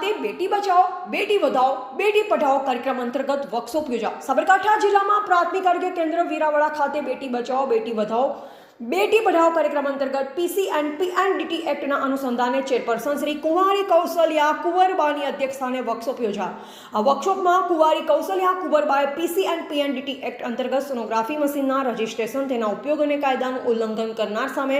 બેટી વધાવો, બેટી પઢાઓ કાર્યક્રમ અંતર્ગત વર્કશોપ યોજાયો. સાબરકાંઠા જિલ્લામાં પ્રાથમિક આરોગ્ય કેન્દ્ર વીરાવાડા ખાતે બેટી બચાવો બેટી વધાવો, બેટી પઢાઓ કાર્યક્રમ અંતર્ગત પીસી એન્ડ પીએનડીટી એક્ટના અનુસંધાને ચેરપર્સન શ્રી કુંવારી કૌશલ્યા કુંવરબાની અધ્યક્ષસ્થાને વર્કશોપ યોજાયો. આ વર્કશોપમાં કુંવારી કૌશલ્યા કુંવરબાએ પીસી એન્ડ પીએનડીટી એક્ટ અંતર્ગત સોનોગ્રાફી મશીનના રજિસ્ટ્રેશન તેના ઉપયોગ અને કાયદાનું ઉલ્લંઘન કરનાર સામે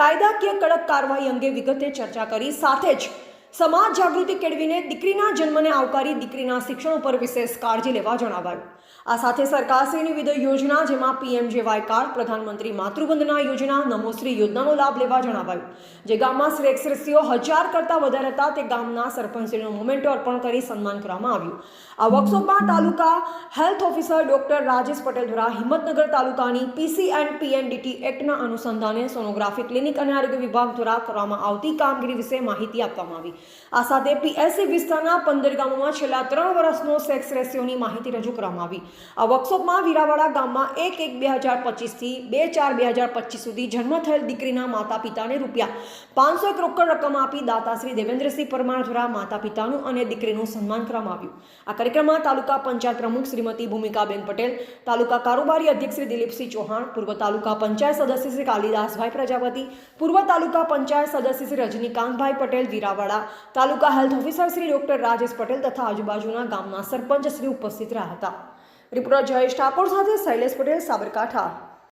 કાયદાકીય કડક કાર્યવાહી અંગે વિગતે ચર્ચા કરી, સાથે જ સમાજ જાગૃતિ કેળવીને દીકરીના જન્મને આવકારી દીકરીના શિક્ષણ ઉપર વિશેષ કાળજી લેવા જણાવાયું. આ સાથે સરકારશ્રીની વિવિધ યોજના જેમાં પીએમજેવાય કાર્ડ, પ્રધાનમંત્રી માતૃવંદના યોજના, નમોશ્રી યોજનાનો લાભ લેવા જણાવાયું. જે ગામમાં શ્રેષ્ઠશ્રીઓ હજાર કરતાં વધારે હતા, તે ગામના સરપંચશ્રીનું મોમેન્ટો અર્પણ કરી સન્માન કરવામાં આવ્યું. આ વર્કશોપમાં તાલુકા health officer doctor Rajesh Patel દ્વારા હિંમતનગર તાલુકાની પીસી એન્ડ પીએનડીટી એક્ટના અનુસંધાને સોનોગ્રાફી ક્લિનિક અને આરોગ્ય વિભાગ દ્વારા કરવામાં આવતી કામગીરી વિશે માહિતી આપવામાં આવી. આ સાથે પીએસસી વિસ્તારના પંદર ગામોમાં છેલ્લા ત્રણ વર્ષનો સેક્સ રેશિયોની માહિતી રજૂ કરવામાં આવી. આ વર્કશોપમાં વીરાવાડા ગામમાં એક એક બે હજાર પચીસથી બે ચાર બે હજાર પચીસ સુધી જન્મ થયેલ દીકરીના માતા પિતાને રૂપિયા પાંચસો એક રોકડ રકમ આપી દાતા શ્રી દેવેન્દ્રસિંહ પરમાર દ્વારા માતા પિતાનું અને દીકરીનું સન્માન કરવામાં આવ્યું. આ કાર્યક્રમમાં તાલુકા પંચાયત પ્રમુખ શ્રીમતી ભૂમિકાબેન પટેલ, તાલુકા કારોબારી અધ્યક્ષ શ્રી દિલીપસિંહ ચૌહાણ, પૂર્વ તાલુકા પંચાયત સદસ્ય શ્રી કાલિદાસભાઈ પ્રજાપતિ, પૂર્વ તાલુકા પંચાયત સદસ્ય શ્રી રજનીકાંતભાઈ પટેલ, વીરાવાડા તાલુકા health officer Shri doctor Rajesh Patel તથા આજુબાજુના ગામના સરપંચ શ્રી ઉપસ્થિત રહ્યા હતા. રિપોર્ટર જયેશ ઠાકોર સાથે શૈલેષ પટેલ, સાબરકાંઠા.